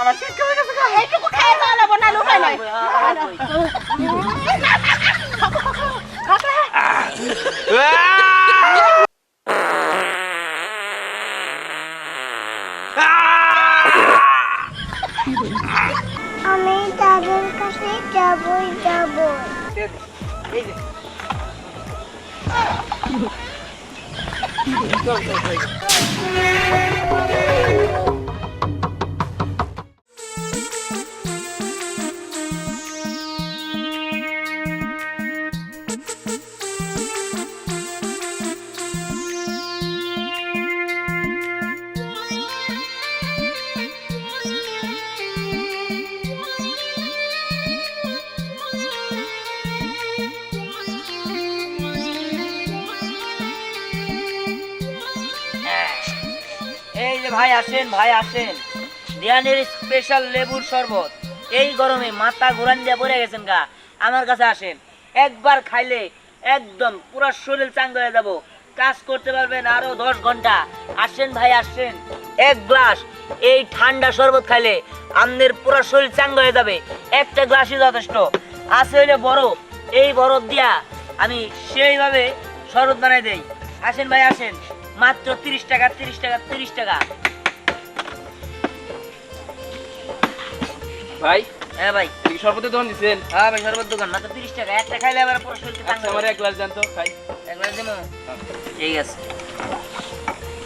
আমার শীত কমে গেছে গা। এইটুকু খেয়ে যাওয়া লাগবো না লুকাই নাই আমি দাদুর কাছে যাবই যাবই এই যে এই যে ভাই আসেন ভাই আসেন। দিয়ানের স্পেশাল লেবুর শরবত। এই গরমে মাথা ঘুরান দিয়ে পড়ে গেছেন গা। আমার কাছে আসেন। একবার খাইলে একদম পুরো শরীর চাঙ্গ হয়ে যাব। কাজ করতে পারবেন আরও দশ ঘণ্টা। আসেন, ভাই, আসেন। এক গ্লাস এই ঠান্ডা শরবত খাইলে আমাদের পুরো শরীর চাঙ্গ হয়ে যাবে। একটা গ্লাসই যথেষ্ট। আছে হইলে বরফ এই বরফ দিয়া আমি সেইভাবে শরবত বানাই দেই। আসেন ভাই আসেন। মাত্র তিরিশ টাকা তিরিশ টাকা তিরিশ টাকা। ভাই হ্যাঁ ভাই। কি শরবতের দোকান দিছেন? হ্যাঁ ভাই শরবত দোকান। মাত্র তিরিশ টাকা। একটা খাইলে আবার পুরো শরীরটা আচ্ছা আমার এক গ্লাস দেন তো খাই। একবার দিমু? ঠিক আছে।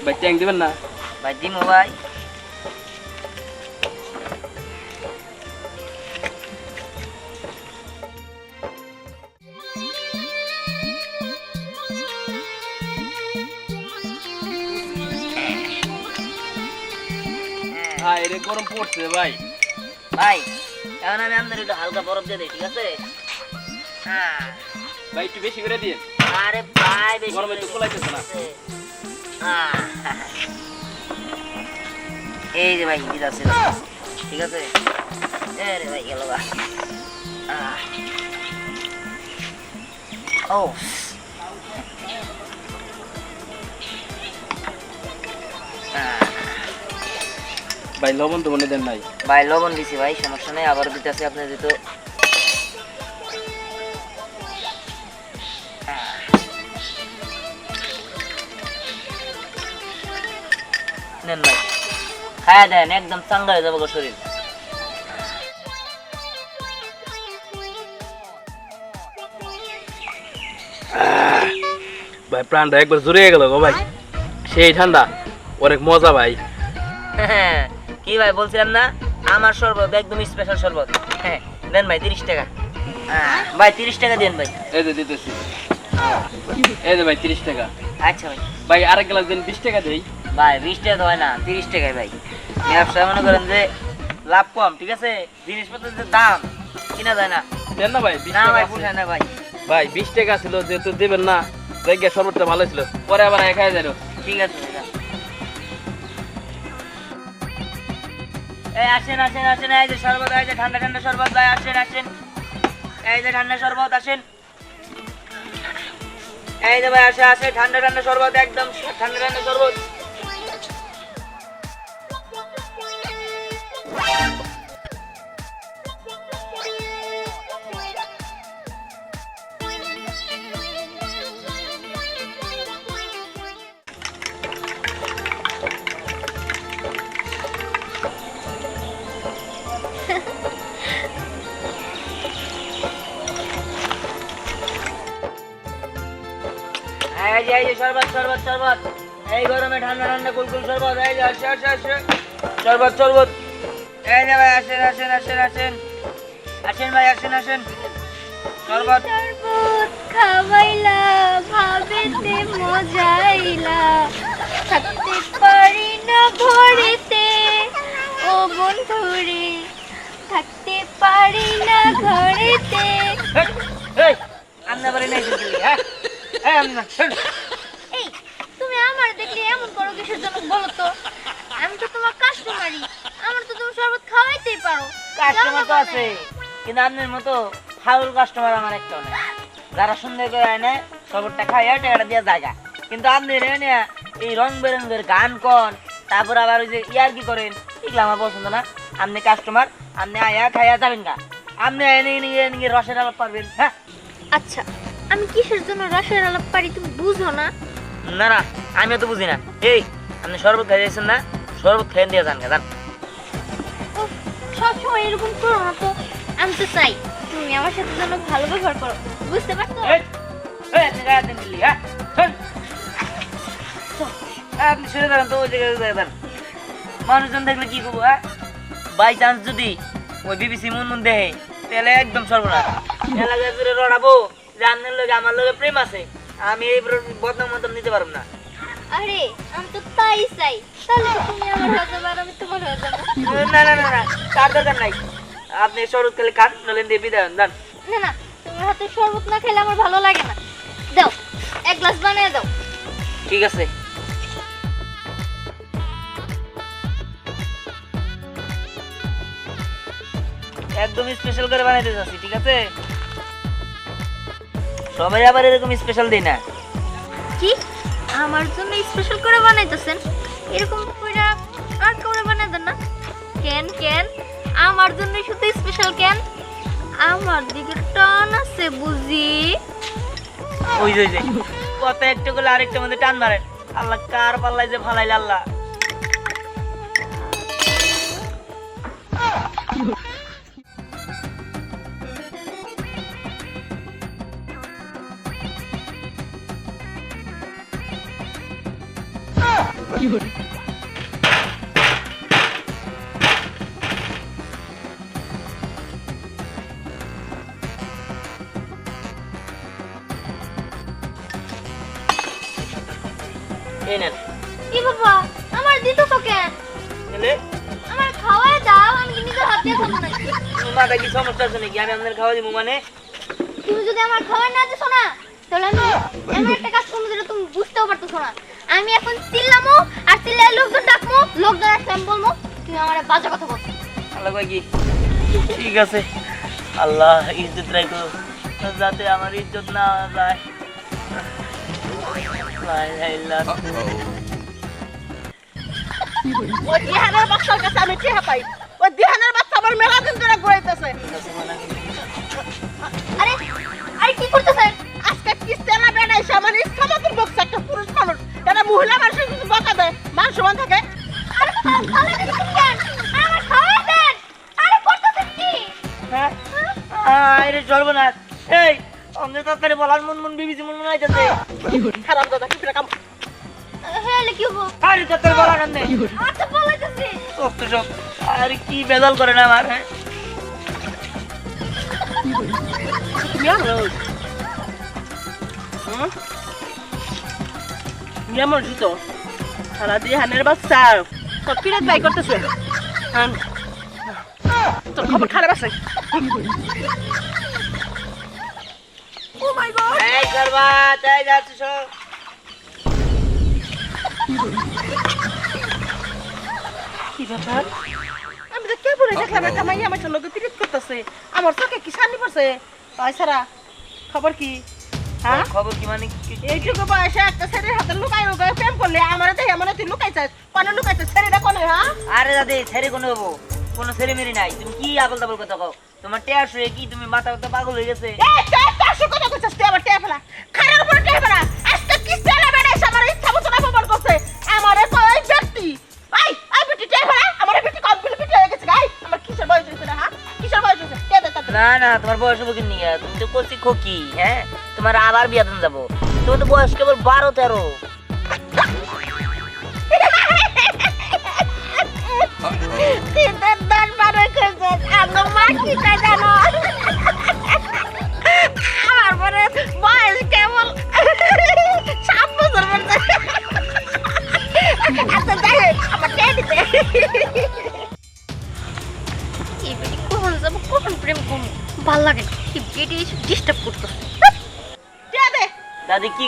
ভাই ট্যাঙ্ক দিবেন না? ভাই দিমু ভাই। হ্যাঁ, হ্যাঁ গরম পড়ছে ভাই। ভাই এখন আমি আপনার একটু হালকা বরফ দিয়ে দিই ঠিক আছে? হ্যাঁ। ভাই একটু বেশি করে দিন আরে ভাই বেশি গরমে তো দিন, না। আহ, এই যে ভাই দিদা ছিল ঠিক আছে? এ রে ভাই গেল আহ। ও। আহ, ভাই লবণ তো মনে দেন নাই। ভাই লবণ দিছি ভাই সমস্যা নেই আবার দিতেছি আপনি যেহেতু। নেন ভাই। খায়া দেন একদম চাঙ্গা হয়ে যাব গো শরীর। ভাই প্রাণটা একবার জুড়ে গেল গো ভাই। সেই ঠান্ডা অনেক মজা ভাই। কি ভাই বলছিলাম না? আমার শরবত একদম স্পেশাল শরবত। হ্যাঁ দেন ভাই তিরিশ টাকা। হ্যাঁ, ভাই তিরিশ টাকা দেন ভাই। এই যে দিতেছি। এই যে ভাই তিরিশ টাকা। আচ্ছা ভাই। ভাই আরেক গ্লাস দিন বিশ টাকা দেই। ভাই বিশ টাকা তো হয় না তিরিশ টাকায় ভাই। ব্যবসা মনে করেন যে লাভ কম ঠিক আছে? জিনিসপত্রের যে দাম কিনা যায় না। দেন না ভাই না ভাই আছে। বুঝে না ভাই। ভাই বিশ টাকা ছিল যেহেতু দেবেন না জায়গা শরবতটা ভালো ছিল। পরে আবার একাই যাই ঠিক আছে। এই আসেন আসেন আসেন, এই যে শরবত, এই যে ঠান্ডা ঠান্ডা শরবত, ভাই, আসেন আসেন। এই যে ঠান্ডা শরবত, আসেন। এই যে ভাই আসে আসে ঠান্ডা ঠান্ডা শরবত, একদম ঠান্ডা ঠান্ডা শরবত। গরমে ঠান্ডা ঠান্ডা কুলকুল শরবত। এই যে আসে আসে আসে শরবত শরবত। এই যে ভাই আসেন আসেন আসেন আসেন। আসেন ভাই আসেন আসেন। শরবত। শরবত খাওয়াইলা ভাবেতে মজাইলা থাকতে পারি না ঘরেতে। ও বন্ধুরে থাকতে পারি না ঘরেতে। এই আমনা বাড়ি নাই শুনছিলি হ্যাঁ? এই আমনা শোন এই তুমি আমার দেখলে এমন করো কিসের জন্য বলো তো? আমি তো তোমার কাস্টমারই। আমার তো তুমি শরবত খাওয়াইতেই পারো। কাস্টমার তো আছে? কিন্তু আপনার মতো ফাউল কাস্টমার আমার একটা নেই। যারা সুন্দর করে আনে সবরটা খাইয়া টাকাটা দিয়ে জায়গা। কিন্তু আপনি রেনে এই রং বেরঙের গান কন তারপর আবার ওই যে ইয়ার কি করেন এগুলো আমার পছন্দ না। আপনি কাস্টমার আপনি আয়া খাইয়া যাবেন গা। আপনি এনে নিয়ে নিয়ে রসের আলাপ পারবেন হ্যাঁ? আচ্ছা আমি কিসের জন্য রসের আলাপ পারি তুমি বুঝো না? না না আমি তো বুঝি না। এই আপনি শরবত খাই যাচ্ছেন না? শরবত খেয়ে দিয়ে যান গা যান। সবসময় এরকম করো না তো। আমি তো চাই তুমি আমার সাথে যেন ভালো ব্যবহার করো। বুঝতে পারছ? আপনি হ্যাঁ? শোন। আপনি সরে দাঁড়ান তো ওই জায়গায় দাঁড়ান। মানুষজন দেখলে কি করব হ্যাঁ? বাই চান্স যদি ওই বিবিসি মুন মুন দেহে তাহলে একদম সর্বনাশ। এলাকা জুড়ে রড়াবো যে আপনার লোক আমার লোকে প্রেম আছে আমি এই বদনাম মতন নিতে পারব না। আরে আমি তো তাই চাই। তাহলে তুমি আমার হয়ে যাবে আর আমি তোমার হয়ে যাব না না না না তার দরকার নাই। আপনি শরৎ খেলে খান নলেন দিয়ে বিদায় না না তোমার হাতে শরবত না খেলে আমার ভালো লাগে না। দাও এক গ্লাস বানিয়ে দাও। ঠিক আছে। একদম স্পেশাল করে বানাইতে চাচ্ছি ঠিক আছে? সবাই আবার এরকম স্পেশাল দিই না। কি? আমার জন্য স্পেশাল করে বানাইতেছেন? এরকম কইরা আর করে বানাই দেন না। কেন কেন? আমার জন্য শুধু স্পেশাল কেন? আমার দিকে টান আছে বুঝি। ওই যে কত একটু গুলো আরেকটা মধ্যে টান মারেন। আল্লাহ কার পাল্লাই যে ফালাইলে আল্লাহ। এই নেন কি বাবা? আমার দিত তো কেন এলে? আমার খাওয়ায় দাও আমি কি নিজের হাতে খাব নাকি? মাথা কি সমস্যা আছে নাকি? আমি আপনার খাওয়া দিব মানে? তুমি যদি আমার খাওয়াই না দিছো না তাহলে আমি এমন একটা কাজ করব যেটা তুমি বুঝতেও পারতেছো না। আমি এখন চিল্লামো আর চিল্লাই লোকজন ডাকমো লোকজন আসলে আমি বলব তুমি আমার বাজে কথা বলছো আল্লাহ কি? ঠিক আছে। আল্লাহ ইজ্জত রাখো যাতে আমার ইজ্জত না যায়। ওই দিহানের বাচ্চার কাছে আমি টেহা পাই। ওই দিহানের বাচ্চা আমার মেলা দিন তাড়াতাড়ি বলার মন মন বিবিসি মন মন আইতাছে খারাপ দাদা কি কাম হ্যাঁ কি হব? আরে তাড়াতাড়ি বলার আনতে আচ্ছা বলাইতেছি। সব সব আরে কি বেজাল করে না আমার হ্যাঁ? হুম? যেমন জুতো। সারা দিহানের বাচ্চা। তোর পিড়ে বাই করতেছে? হ্যাঁ। তোর খবর খারাপ আছে ও মাই গড এই করবা তাই যাচ্ছি কি ব্যাপার? আমি তো কে দেখলাম একটা আমার লোকে পিরিত করতেছে। আমার চোখে কি শান্তি পড়ছে? তাই সারা খবর কি? হ্যাঁ? খবর কি মানে এইটুকু বয়সে একটা ছেলের হাতে লুকাই লুকাই প্রেম করলে আমার দেখে মনে তুই লুকাই চাস কোনে লুকাইছে ছেলেটা কোনে হ্যাঁ? আরে দাদি ছেড়ে কোনো হব? কোনো ছেড়ে মেরে নাই। তুমি কি আবল তাবল কথা কও? তোমার টেয়ার শুয়ে কি তুমি মাথা কথা পাগল হয়ে গেছে? আমার না কিসের বয়স না না না তোমার বয়স হবে কি তুমি তো করছি খকি হ্যাঁ? তোমার আবার বিয়া যাব। যাব তো বয়স কেবল 12 13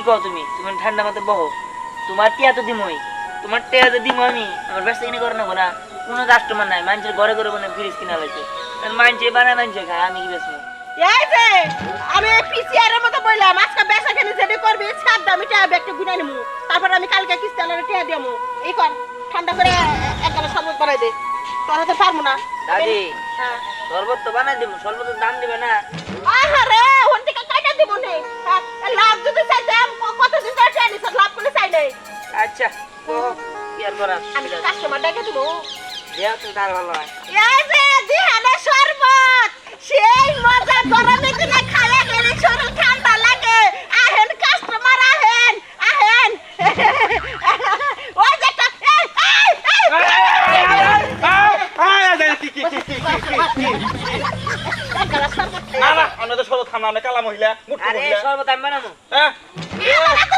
কও তুমি? তুমি ঠান্ডা মাথায় বহো। তোমার টিয়া তো দিমই। তোমার টিয়া তো দিমো আমি আমার ব্যস্ত কিনে করে নেব না। কোনো কাস্টমার নাই মানুষের ঘরে ঘরে মানে ফ্রিজ কিনা লাগছে মানছে বানায় মানছে খায় আমি কি বেসবো এই যে আমি পিসিআর এর মতো বললাম আজকে বেসা কেন যেটা করবি ছাড় দাও আমি ব্যাগটা গুনাই নিমু। তারপর আমি কালকে কিস্তি আলারে টেয়া এই কর ঠান্ডা করে একগালা শরবত বানাই দে। তোরা তো পারব না। দাদি হ্যাঁ। শরবত তো বানাই দিব শরবতের দাম দিবে না। আহারে! কাটা দিব নে লাভ যদি চাইতাম ক- কতদিন ধরে চাইনি স্যার লাভ করে চাই নাই। আচ্ছা তো কি আর করার? আমি কাস্টমার ডেকে দিব। দেওয়া তো তার ভালো হয়। এই যে দিহানে শরবত সেই মজা গরমে গেলে ঠান্ডা লাগে আহেন কাস্টমার আহেন আহেন ওই যে একটা এই, এই, এই, এক গ্লাস শরবত খেয়ে না না আমরা তো সব খাম না আমরা কালা মহিলা মুট্টু মহিলা শরবত আমি বানাবো হ্যাঁ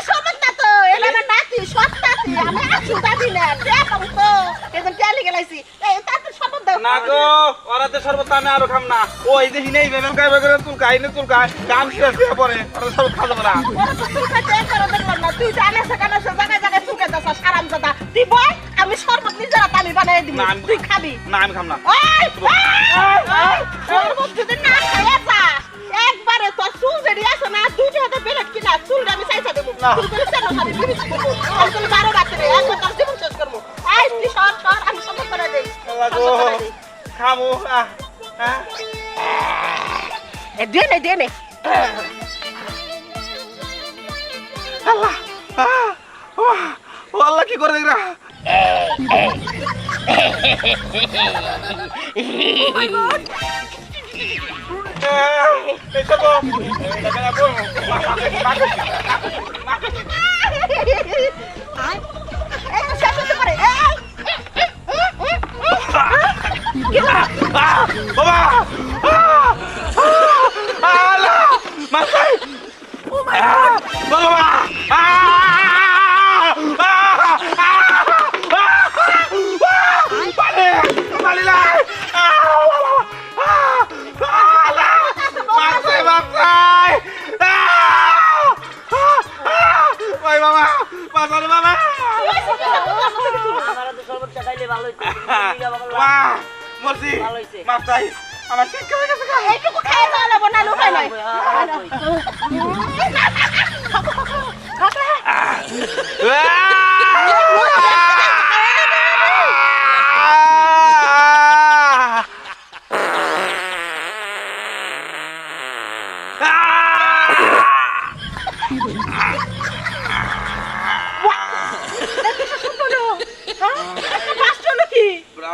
শরবত না তো, আমার নাতি, সৎ নাতি, আমি আছি দাদি না, দেখ আমি তো, টেলি গেলাইছি। এই, তাতে শরবত দাও। না গো ওরা তো আমি আরও খাম না ওই যে হিনেই বেবেল গাইবে করে তুল গাই নে তুল গাই কাম শেষ হয়ে পড়ে ওরা সব খাওয়া না ওরা তো চুল খাইতে একবারও দেখলাম না, তুই জায়গায় জায়গায় হারামজাদা। তুই বল, আমি শরবত নিজের হাতে আমি বানাই দিব, না, আমি- তুই খাবি। না আমি খাম না ওই, ওই, ওই, শরবত যদি না খাইয়া যাস, একবারে তোর চুল যেটি আছে না, দুইটা হাতে বেলেট কিনা, চুলটা আমি চাইছা দেবো। চুল করে চেনো, আমি বিড়ি করব। আমি বারো রাত্রে, একবার তোর জীবন শেষ করব। এই, তুই সর, সর, আমি শরবত করে দেই। শরবত করে দেই। খামু আহ, হ্যাঁ এ, দে নে, দে নে। আল্লাহ আহ, ও ও আল্লাহ কি করে দেখরা এই তো এটা কেন বলবো আয়। এই তো শেষ হতে পারে। এই, বাবা আল্লাহ মাথায় বাবা মা মরছি। হইছে। মাথায় আমার শিক্ষা হয়ে গেছে এইটুকু খেয়ে যাওয়া লাগবো, নাহলে উপায় নাই। একটা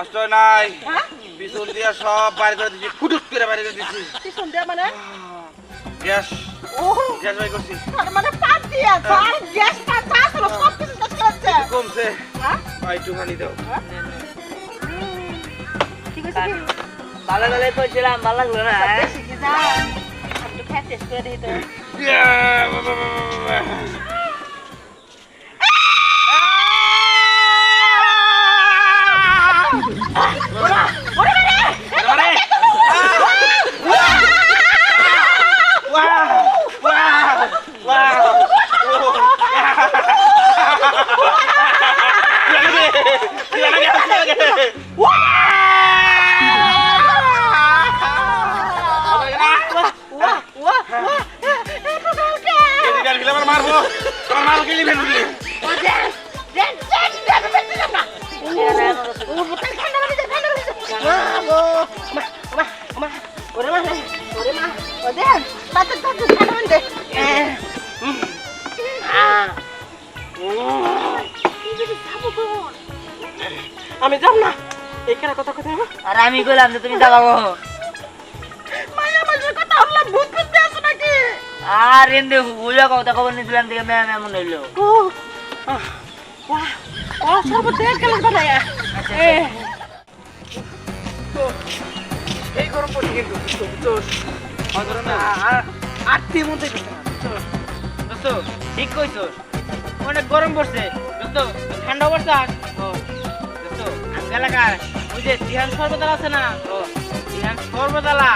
ব্রাশ নাই হ্যাঁ? বিচুন দিয়া সব বাইরে করে দিছি ফুটুক করে বাইরে করে দিছি পিছন দিয়ে মানে? গ্যাস ও, গ্যাস বাই করছি তার মানে পাত দিয়া, তার গ্যাসটা যা ছিল, সব কিছু শেষ করে দিচ্ছে। কমছে হ্যাঁ? ভাই একটু পানি দাও ঠিক আছে? ভালো ভালো কইছিলাম ভালো লাগল না হ্যাঁ? কি যা? একটু খেয়ে টেস্ট করে দেখি তো। আমি যাব না। এখানে কথা কথা হবে। আর আমি কইলাম যে তুমি যাবা গো মায়া মাঝে কথা হল্লা ভূত করতে আসো নাকি? আর এমনি বুঝা কথা খবর নিয়েছিলাম থেকে ম্যাম এমন হইল। ও ওয়া ও সর্বত দেখ গেল বানায় এ। এই গরম পড়ছে কিন্তু বুঝছ আটটি মধ্যে দোস্ত ঠিক কইছস অনেক গরম পড়ছে। দোস্ত ঠান্ডা পড়ছে এলাকার ওই যে দিহান সর্বদালা আছে না? ও দিহান সর্বদালা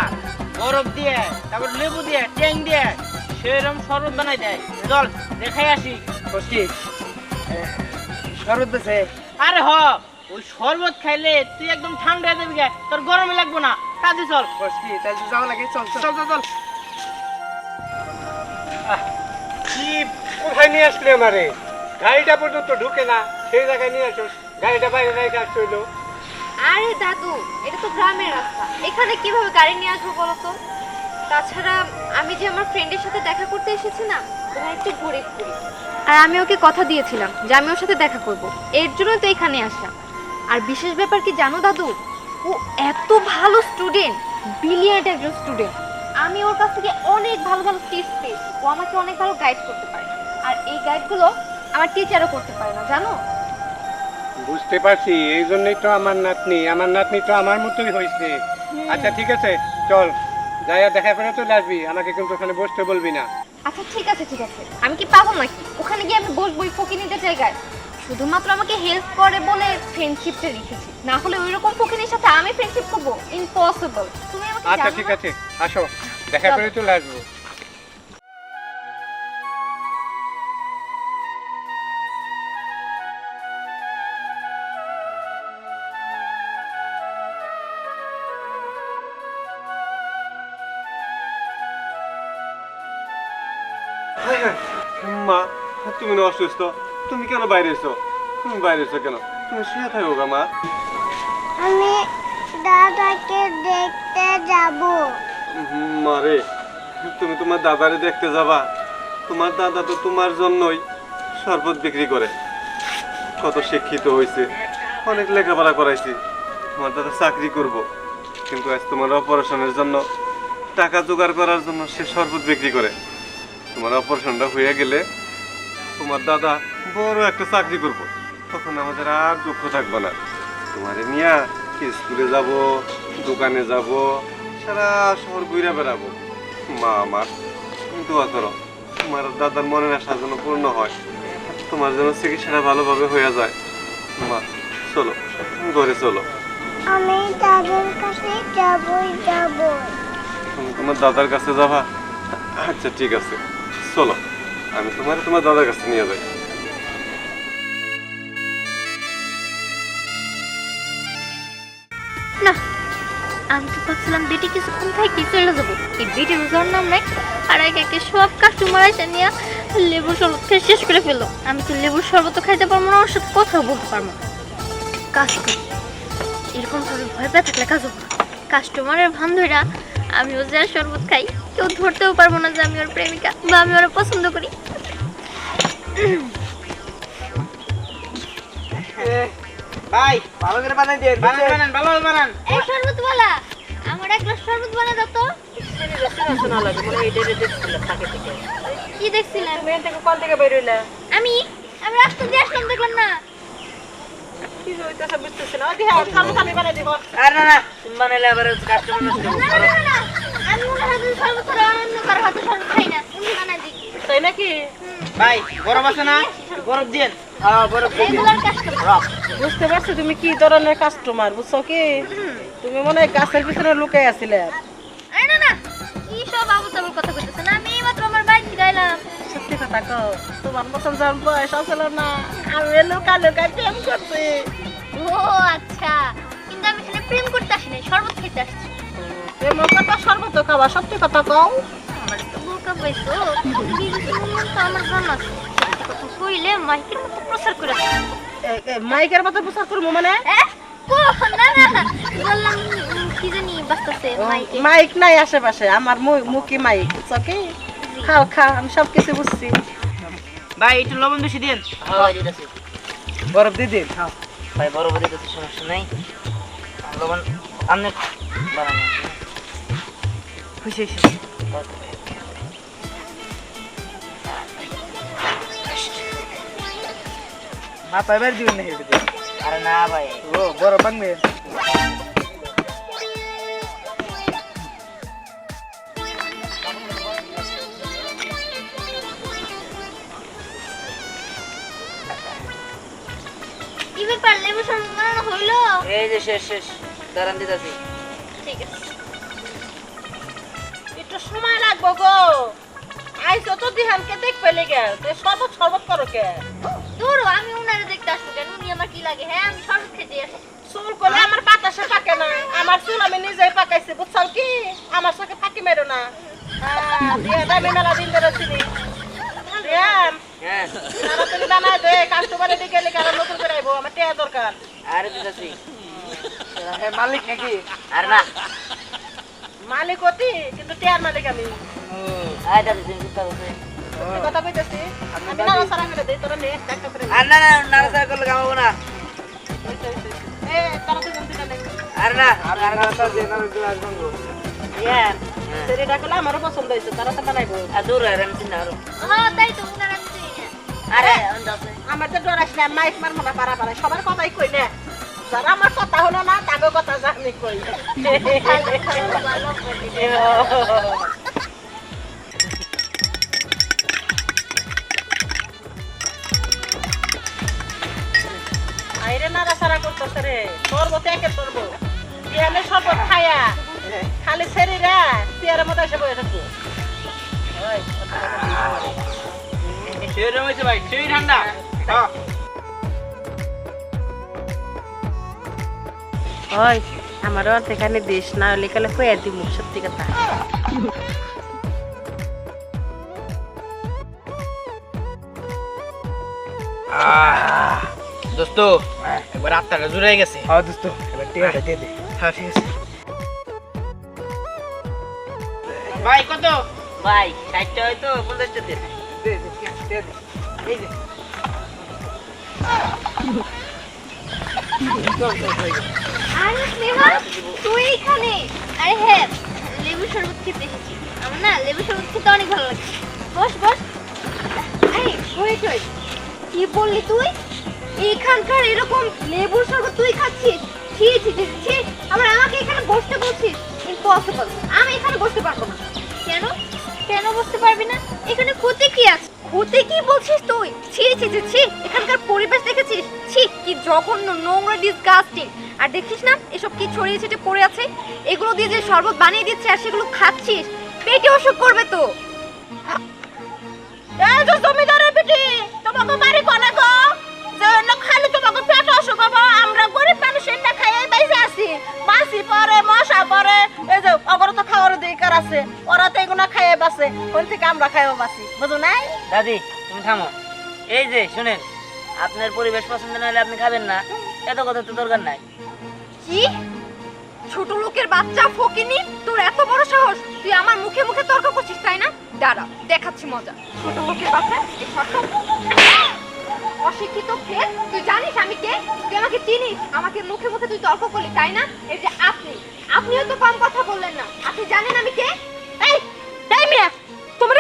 বরফ দিয়ে তারপর লেবু দিয়ে ট্যাং দিয়ে সেরকম শরবত বানাই দেয়। চল দেখাই আসি। শরবত আরে হ ওই শরবত খাইলে তুই একদম ঠান্ডা যাবি গে, তোর গরমে লাগবো না। কাজে চল। বসছি তাই যাওয়া লাগে। চল চল চল চল চল। কি কোথায় নিয়ে আসলি আমারে? গাড়িটা পর্যন্ত ঢুকে না সেই জায়গায় নিয়ে আসো আরে দাদু, এটা তো গ্রামের রাস্তা। এখানে কীভাবে গাড়ি নিয়ে আসব বলো তো? তাছাড়া আমি যে আমার ফ্রেন্ডের সাথে দেখা করতে এসেছি না ও একটু গরিব আর আমি ওকে কথা দিয়েছিলাম যে আমি ওর সাথে দেখা করব। এর জন্য তো এখানে আসা আর বিশেষ ব্যাপার কি জানো দাদু? ও এত ভালো স্টুডেন্ট বিলিয়ার্ড একজন স্টুডেন্ট আমি ওর কাছ থেকে অনেক ভালো ভালো টিপস পেয়েছি। ও আমাকে অনেক ভালো গাইড করতে পারে। আর এই গাইডগুলো আমার টিচারও করতে পারে না, জানো? বুঝতে পারছি এই জন্যই তো আমার নাতনি আমার নাতনি তো আমার মতোই হয়েছে। আচ্ছা ঠিক আছে চল যাইয়া দেখা করে চলে আসবি আমাকে কিন্তু ওখানে বসতে বলবি না। আচ্ছা ঠিক আছে ঠিক আছে। আমি কি পাবো নাকি? ওখানে গিয়ে আমি বসবই ফকি নিতে জায়গায়। শুধুমাত্র আমাকে হেল্প করে বলে ফ্রেন্ডশিপটা রেখেছি। না হলে ওই রকম ফকিনের সাথে আমি ফ্রেন্ডশিপ করব? ইম্পসিবল তুমি আমাকে আচ্ছা ঠিক আছে আসো দেখা করে চলে আসব। তুমি না অসুস্থ? তুমি কেন বাইরে এসো? তুমি বাইরে এসো কেন? তুমি শুয়ে থাকো গা মা। আমি দাদাকে দেখতে যাব। মারে তুমি তোমার দাদারে দেখতে যাবা। তোমার দাদা তো তোমার জন্যই শরবত বিক্রি করে। কত শিক্ষিত হয়েছে অনেক লেখাপড়া করাইছি। তোমার দাদা চাকরি করব। কিন্তু আজ তোমার অপারেশনের জন্য টাকা জোগাড় করার জন্য সে শরবত বিক্রি করে। তোমার অপারেশনটা হয়ে গেলে তোমার দাদা বড় একটা চাকরি করব। তখন আমাদের আর দুঃখ থাকবে না। তোমারে নিয়া স্কুলে যাব দোকানে যাব সারা শহর ঘুরে বেড়াবো। মা আমার দোয়া করো তোমার দাদার মনের আশা যেন পূর্ণ হয় তোমার যেন চিকিৎসাটা ভালোভাবে হয়ে যায়। মা চলো ঘরে চলো। আমি দাদার কাছে যাবই যাব তুমি তোমার দাদার কাছে যাবা? আচ্ছা ঠিক আছে। চলো। আমি তোমার তোমার দাদার কাছে নিয়ে যাই। আমি তো ভাবছিলাম বেটি কিছুক্ষণ থাকি চলে যাব। এই রোজার নাম নাই, আর এক একে সব কাস্টমার এসে নিয়ে লেবুর শরবত খেয়ে শেষ করে ফেলো আমি তো লেবুর শরবত খাইতে পারব না, ওর সাথে কথাও বলতে পারব কাজ এরকম ভাবে ভয় পেয়ে থাকলে কাজ কাস্টমারের ভান ধরা আমি ও যা শরবত খাই। কেউ ধরতেও পারব না যে আমি ওর প্রেমিকা বা আমি ওরা পছন্দ করি। ভাই ভালো করে বানাই দেন বানান বানান ভালো বানান। এই শরবত বলা আমার এক গ্লাস শরবত বানা দাও তো। কি থেকে বের হইলা আমি আমি রাস্তা দিয়ে আসলাম দেখলাম না। না হ্যাঁ বুঝতে পারছ তুমি কি ধরনের কাস্টমার বুঝছ কি তুমি মনে হয় গাছের পিছনে লুকাই আছিলে আরে না না কি সব আবু কথা আমি এইমাত্র আইলাম সত্যি কথা কও তোমার মতন যার বয়স আসলে না আমি লুকা লুকা প্রেম করছি। ও আচ্ছা। কিন্তু আমি এখানে প্রেম করতে আসি নাই শরবত খেতে আসছি। প্রেম কথা সর্বত খাওয়া সত্যি কথা কও। আমার তো বোকা পাইছো কি আমার জানা কইলে মাইকের মতো প্রচার করে মাইকের মতো প্রচার করব মানে? কি মাইকে। নাই আশেপাশে আমার মুখী মাইক বুঝছ কি খাও খাও আমি সব কিছু বুঝছি। ভাই একটু লবণ বেশি দিন হয় বরফ দিয়ে দিন। হ্যাঁ। ভাই বড় দিতেছি সমস্যা নাই। লবণ আপনি খুশি মাথায় বের দিবেন না আরে না ভাই। ও বরফ বাংবে হইল এই যে শেষ শেষ। দাঁড়ান দিতেছি ঠিক আছে। একটু সময় লাগবো গো। আইসো তো দিহানকে দেখবে লেগে তো শরবত শরবত করো কে দূর আমি উনারে দেখতে আসব কেন? উনি আমার কি লাগে হ্যাঁ? আমি শরবত খেতে আসি। চুল করলে আমার বাতাসে পাকে না। আমার চুল আমি নিজেই পাকাইছি বুঝছ কি? আমার সাথে ফাঁকি মেরো না। হ্যাঁ, আমি মেলা দিন ধরে চিনি। হ্যাঁ। দে দিকে লেগে আরও নতুন করে আইবো আমার টেয়া দরকার। আরে দিতেছি। মালিক নাকি? আর না। মালিক অতি কিন্তু টিয়ার মালিক আমি। আয় দাদি তুমি করছ সত্যি কথা কইতেছি আমি নানা সারা করে দেই তোরা নে একটা করে নে। আর না না করলে কামাবো না। এ তারা দুজন দুজন নে। আর না আর আর তো না আসব ইয়া সেরে ডাকলে আমারও পছন্দ হয়েছে তারা তো বানাইবো। আর দূর হয় আমি চিন্তা করো। হ্যাঁ তাই তো উনারা না আরে, আমার তো ডর আসলে মাইক মার মনে পারা পারা সবার কথাই কই না। কথা হলো না তাকে কথা জানি কই আইরে নাড়া সারা করতেছে রে সর্বতে একে সর্ব বিয়ালে সর্বত খায়া, খালি শরীরে চেয়ারের মতো এসে বসে থাকব। সেই রমেছে ভাই সেই ঠান্ডা। হ্যাঁ ওই আমারও এখানে দেশ না হলে কালে কয়ে দিব সত্যি কথা। দোস্ত একবার আত্মাটা জুড়ে গেছে। হ্যাঁ দোস্ত এবার দে। হ্যাঁ ঠিক আছে। ভাই কত? ভাই ষাটটা হয়তো পঞ্চাশটা দিন আরে স্নেহা, তুই এখানে আরে হ্যাঁ লেবু শরবত খেতে এসেছি। আমার না লেবু শরবত খেতে অনেক ভালো লাগে। বস বস। কি বললি তুই? এখানকার এরকম লেবুর শরবত তুই খাচ্ছিস? ছি ছি ছি ছি। আমাকে এখানে বসতে বলছিস? ইম্পসিবল জঘন্য নোংরা ডিসগাস্টিং আর দেখিস না, এসব কি ছড়িয়ে ছিটে পড়ে আছে? এগুলো দিয়ে যে শরবত বানিয়ে দিচ্ছে আর সেগুলো খাচ্ছিস, পেটে অসুখ করবে তো। তোমাকে অসুখ আমরা গরিব মানুষের না খাই বাইসে আছি। মাছি পরে, মশা পরে আছে। ওরা তো খাইয়ে থেকে আমরা নাই? এই যে, শুনেন আপনার পরিবেশ পছন্দ না হলে আপনি খাবেন না। এত কথা তো দরকার নাই। কি? ছোট লোকের বাচ্চা ফকিনি? তোর এত বড় সাহস? তুই আমার মুখে মুখে তর্ক করছিস, তাই না? দাঁড়া, দেখাচ্ছি মজা। ছোট লোকের বাচ্চা? এই ছোট অশিক্ষিত ফেল তুই জানিস আমি কে? তুই আমাকে চিনিস? আমাকে মুখে মুখে তুই তর্ক করলি, তাই না? এই যে আপনি। আপনিও তো কম কথা বললেন না। আপনি জানেন আমি কে? এই এই মিয়া, তোমার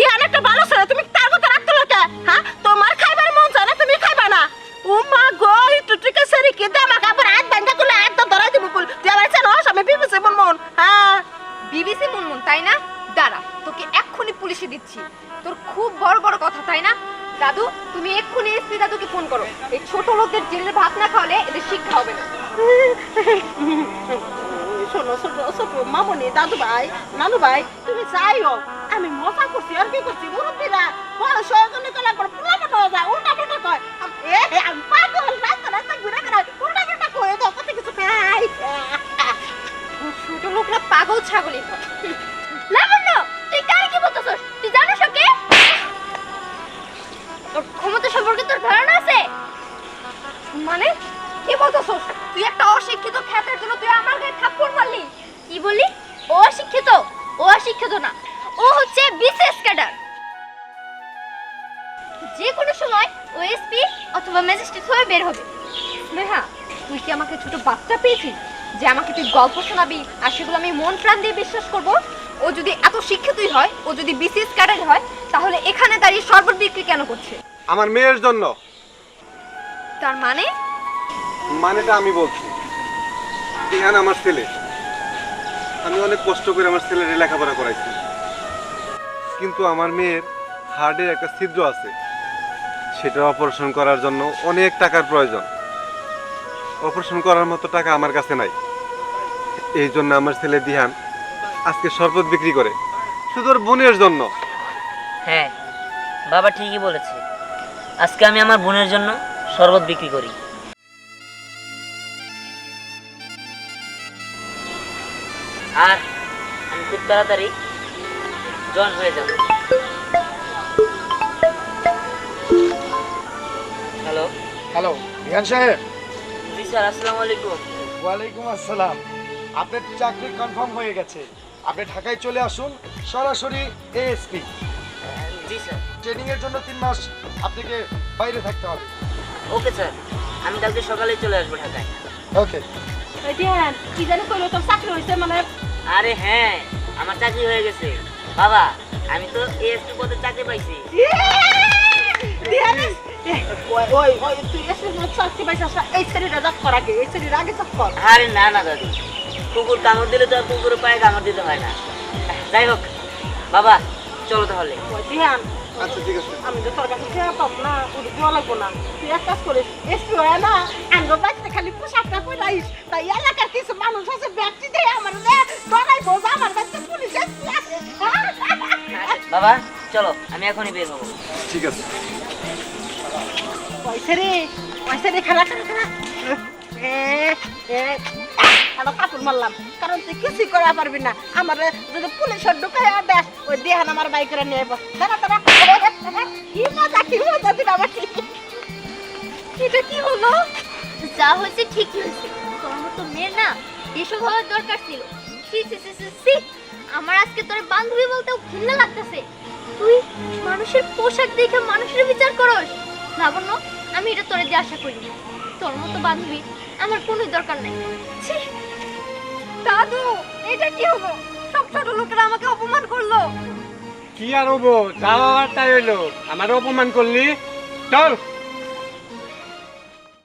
এই একটা ভালো ছেলে তুমি তার কত রাখ তুলো কে? হ্যাঁ? তোমার খাইবার মন চায় না তুমি খাইবা না। ও মা গো একটু ঠিক আছে রে কি দামা কাপড় হাত ভাঙ্গা করলে হাত তো ধরাই দিব কুল তুই আমার জানোস আমি বিবিসি মন মন। হ্যাঁ? বিবিসি মুনমুন তাই না? দাঁড়া তোকে এক্ষুনি পুলিশে দিচ্ছি। তোর খুব বড় বড় কথা তাই না? দাদু তুমি এক্ষুনি এসপি দাদুকে ফোন করো। এই ছোট লোকদের জেলের ভাত না খাওয়ালে এদের শিক্ষা হবে না। শোনো ছোট ছোট মামনি দাদু ভাই নানু ভাই তুমি যাই হোক আমি মজা করছি, আর কি করছি বাচ্চা পেয়েছিস যে আমাকে তুই গল্প শোনাবি আর সেগুলো আমি মন প্রাণ দিয়ে বিশ্বাস করব। ও যদি এত শিক্ষিতই হয় ও যদি বিসিএস ক্যাডার হয় তাহলে এখানে দাঁড়িয়ে শরবত বিক্রি কেন করছে? আমার মেয়ের জন্য। তার মানে? মানেটা আমি বলছি। দিহান আমার ছেলে। আমি অনেক কষ্ট করে আমার ছেলের লেখাপড়া করাইছি। কিন্তু আমার মেয়ের হার্টের একটা ছিদ্র আছে। সেটা অপারেশন করার জন্য অনেক টাকার প্রয়োজন। অপারেশন করার মতো টাকা আমার কাছে নাই। এই জন্য আমার ছেলে দিহান আজকে শরবত বিক্রি করে শুধু ওর বোনের জন্য। হ্যাঁ বাবা ঠিকই বলেছে। আজকে আমি আমার বোনের জন্য শরবত বিক্রি করি। আর আমি খুব তাড়াতাড়ি জন হয়ে যাব। হ্যালো। হ্যালো রিহান সাহেব। স্যার আসসালামু আলাইকুম। ওয়ালাইকুম আসসালাম। আপনার চাকরি কনফার্ম হয়ে গেছে। আপনি ঢাকায় চলে আসুন সরাসরি এএসপি জি স্যার। ট্রেনিং এর জন্য তিন মাস আপনাকে বাইরে থাকতে হবে। Okay sir. আমি কালকে সকালে চলে আসব ঢাকায়। ওকে। এই দেন কি জানি কইলো তোর চাকরি হইছে মানে? আরে হ্যাঁ আমার চাকরি হয়ে গেছে। বাবা আমি তো এএসপি পদে চাকরি পাইছি। দিয়ানিস আরে না না দাদু। কুকুর কামড় দিলে তো আর কুকুরের পায়ে কামড় দিতে হয় না। যাই হোক বাবা চলো তাহলে। আচ্ছা ঠিক আছে। আমি তো তোর কাছে ফেরা পাব না দেওয়া লাগবো না। তুই এক কাজ করিস এসপি হয় না বাড়িতে খালি পোশাকটা তাই এলাকার কিছু মানুষ আছে ব্যক্তি দেয় আমার ডরাই বোঝা আমার বাড়িতে পুলিশ এসপি বাবা চলো আমি এখনই বের হব। ঠিক আছে। পয়সা রে পয়সা রে, খালা কারণ তুই কিছুই করা যদি পুলিশের কি হলো? যা হয়েছে ঠিকই হয়েছে। তোর না, এসব দরকার ছিল। সি আমার আজকে তোর বান্ধবী বলতেও ঘৃণা লাগতেছে। তুই মানুষের পোশাক দেখে মানুষের বিচার করস। লাবণ্য আমি এটা তোরে দিয়ে আশা করি তোর মতো বান্ধবী আমার কোনো দরকার নাই। ছি দাদু এটা কি হলো? সব ছোট লোকেরা আমাকে অপমান করল। কি আর হব? যাওয়ার তাই হইল। আমার অপমান করলি। চল।